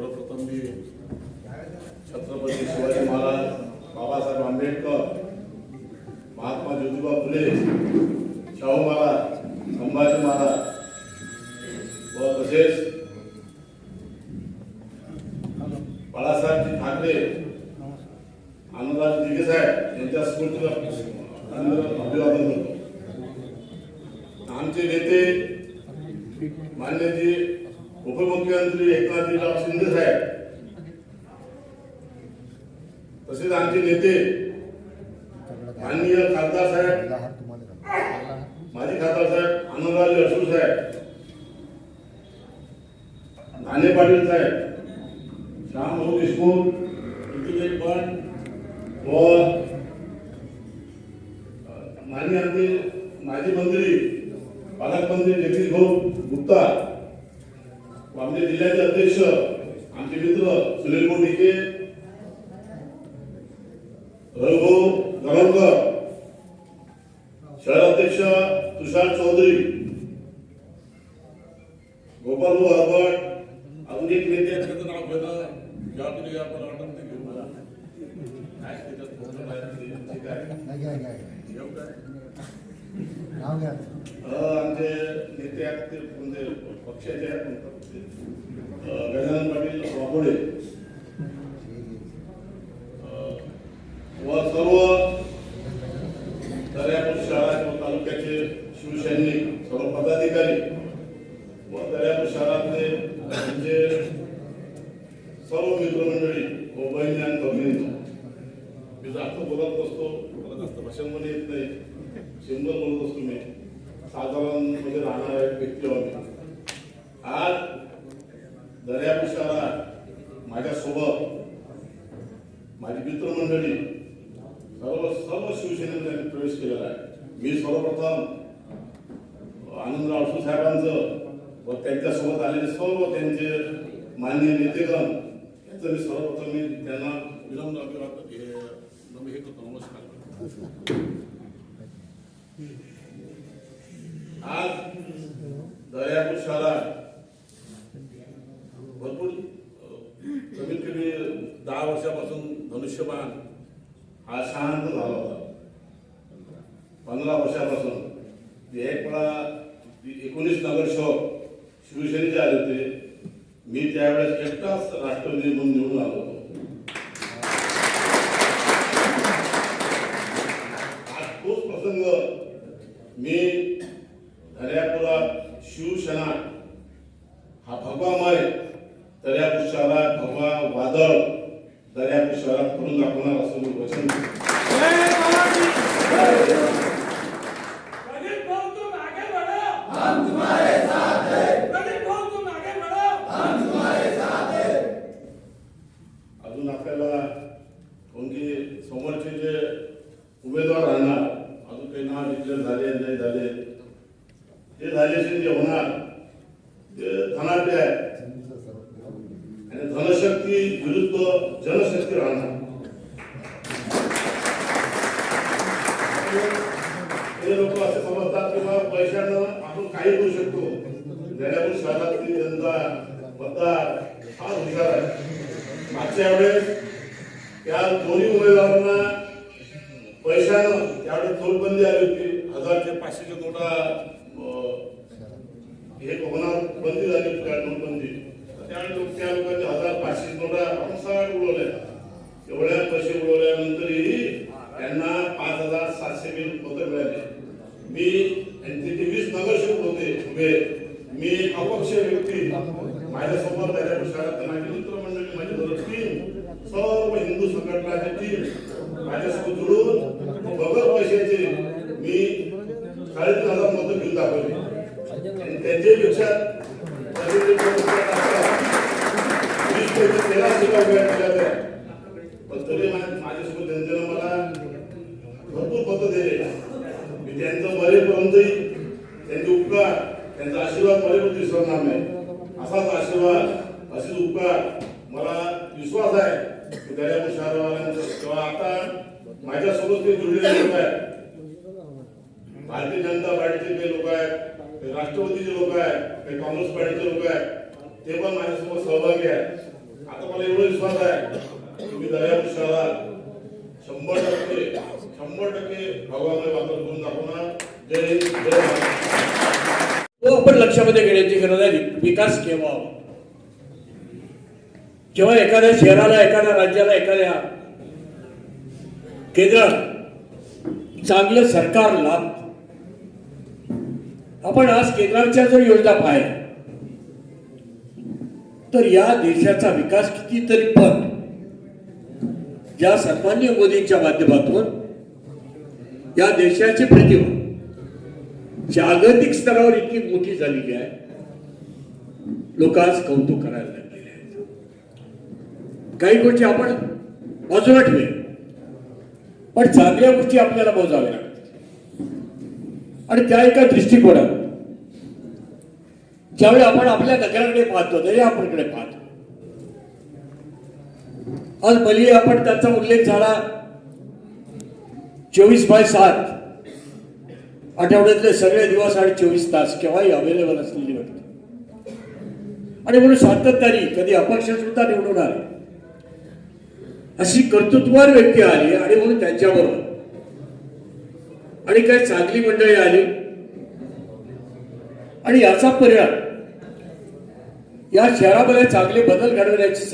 सर्वप्रथम मी छत्रपती शिवाजी महाराज बाबासाहेब आंबेडकर महात्मा ज्योतिबा फुले शाहू महाराज संभाजी महाराज व तसेच बाळासाहेबजी ठाकरे आनंदराज दिघे साहेब यांच्या स्फूर्तीला अभिवादन करतो. आमचे नेते मान्यजी उपमुख्यमंत्री एकनाथजीराव शिंदे साहेब तसेच आमचे नेते माननीय खासदार साहेब माजी खासदार साहेब आनंदराज अडसूळ साहेब नाणे पाटील साहेब श्यामभाऊ देशमुख ऋतुजय पण व माननीय आमचे माजी मंत्री पालकमंत्री जगदीश भाऊ गुप्ता आमचे जिल्ह्याचे अध्यक्ष आमचे मित्र सुनील मोठीके रघु गणवकर शहर अध्यक्ष तुषार चौधरी गोपाल भाऊ हरबट अजून एक नेते नाव घेणं जेव्हा तुम्ही आपण वाटत ते घेऊ मला काय त्याच्यात कोणतं माहिती नाही, काय? आमचे आहेत म्हणजे पक्षाचे आहेत गजानन पाटील वाघोडे. व सर्व दर्यापूर शाळा किंवा तालुक्याचे शिवसैनिक सर्व पदाधिकारी व दर्यापूर शहरातले म्हणजे सर्व मित्रमंडळी व बहिणी आणि भगिनींनो. मी जास्त बोलत असतो मला जास्त भाषण पण येत नाही. सिंगल बोलत असतो मी. साधारण म्हणजे राहणारा व्यक्ती होते. आज दर्यापूर शहरात माझ्यासोबत माझी मित्रमंडळी सर्व सर्व शिवसेनेमध्ये प्रवेश केलेला आहे. मी सर्वप्रथम आनंदराव अडसूळ साहेबांचं व त्यांच्यासोबत आलेले सर्व त्यांचे मान्य नेतेगण यांचं मी सर्वप्रथम मी त्यांना विलंब हे नम- करतो. नमस्कार. आज दर्यापूर शहरात भरपूर कमीत कमी दहा वर्षापासून धनुष्यबाण हा शांत झाला होता. पंधरा वर्षापासून. एक वेळा एकोणीस नगरसेवक शिवसेनेचे आले होते. मी त्यावेळेस एकटाच राष्ट्रपती म्हणून निवडून आलो होतो. आज तोच प्रसंग मी दर्यापुरात शिवसेना हा भगवामय दर्यापूर शहरात भगवा वादळ दर्यापूर शहरात करून दाखवणार असं मी वचन देतो. प्रदीप भाऊ तुम आगे बढ़ो हम तुम्हारे साथ हैं प्रदीप भाऊ तुम आगे बढ़ो अजून आपल्याला कोणती समोरचे जे उमेदवार राहणार अजून काही नाव डिक्लेअर झाले नाही झाले ते झाल्याचे जे होणार. ते धनाढ्य आहे. आणि धनशक्ती विरुद्ध जनशक्ती राहणार हे लोक असे समजतात की बाबा पैशानं आपण काही करू शकतो. दर्यापूर शहरातली जनता मतदार फार हुशार आहे. मागच्या वेळेस त्या दोन्ही उमेदवारांना पैशानं त्यावेळेस नोटबंदी आली होती. हजारचे पाचशेचे नोटा हे होणार बंदी झाली होती त्या नोटबंदी त्यावेळी त्यावेळेस लोक त्या लोकांचे हजार पाचशे नोटा आपण सगळ्या उडवल्या एवढ्या पैसे उडवल्यानंतरही त्यांना पाच हजार सातशे बिल मतं मिळाले मी आणि तिथे वीस नगरसेवक होते उभे मी एक अपक्ष व्यक्ती माझ्यासोबत त्याच्या शहरात माझी मित्रमंडळी माझी बरोबर टीम सर्व हिंदू संघटनाची माझ्यासोबत जुळून बगर पैशाचे मी साडेतीन हजार मतं घेऊन दाखवले. आणि त्यांच्यापेक्षा वीस पैसे पण तरी माझ्यासोबत जनतेनं मला भरपूर मतं दिले. मी त्यांचं मरेपर्यंतही त्यांचे उपकार त्यांचा आशीर्वाद मरेपर्यंत विसरणार नाही. असाच आशीर्वाद असेच उपकार मला विश्वास आहे. की दर्यापूर आता माझ्यासोबत ते जुळलेले लोक आहेत. भारतीय जनता पार्टीचे जे लोक आहेत ते राष्ट्रवादीचे लोक आहेत ते काँग्रेस पार्टीचे लोक आहेत ते पण माझ्यासोबत सहभागी आहेत. आता मला एवढा विश्वास आहे तुम्ही दर्यापूर शहरात शंभर टक्के शंभर टक्के भागामध्ये वापर करून दाखवणार जय हिंद जय हो, आपण लक्षामध्ये घेण्याची गरज आहे विकास केव्हा जेव्हा एखाद्या शहराला एखाद्या राज्याला एखाद्या केंद्रात चांगलं सरकार लाभ आपण आज केंद्राच्या जर योजना पाहिल्या तर या देशाचा विकास कितीतरी पट या सन्मान्य मोदींच्या माध्यमातून या देशाची प्रतिमा जागतिक स्तरावर इतकी मोठी झालेली आहे लोक आज कौतुक करायला काही गोष्टी आपण बाजूला ठेवूया. पण चांगल्या गोष्टी आपल्याला मोजाव्या लागतात. आणि त्या एका दृष्टिकोनात ज्यावेळी आपण आपल्या नगराकडे पाहतो तरी आपणकडे पाहतो. आज भली आपण त्याचा उल्लेख झाला चोवीस बाय सात. आठवड्यातले सगळे दिवस आणि चोवीस तास केव्हाही अवेलेबल असलेली वाटते आणि म्हणून सातत्याने कधी अपक्ष सुद्धा निवडून आले. अशी कर्तृत्ववान व्यक्ती आली आणि म्हणून त्यांच्याबरोबर. आणि काही चांगली मंडळी आली. आणि याचा परिणाम या शहरामध्ये चांगले बदल घडवण्याची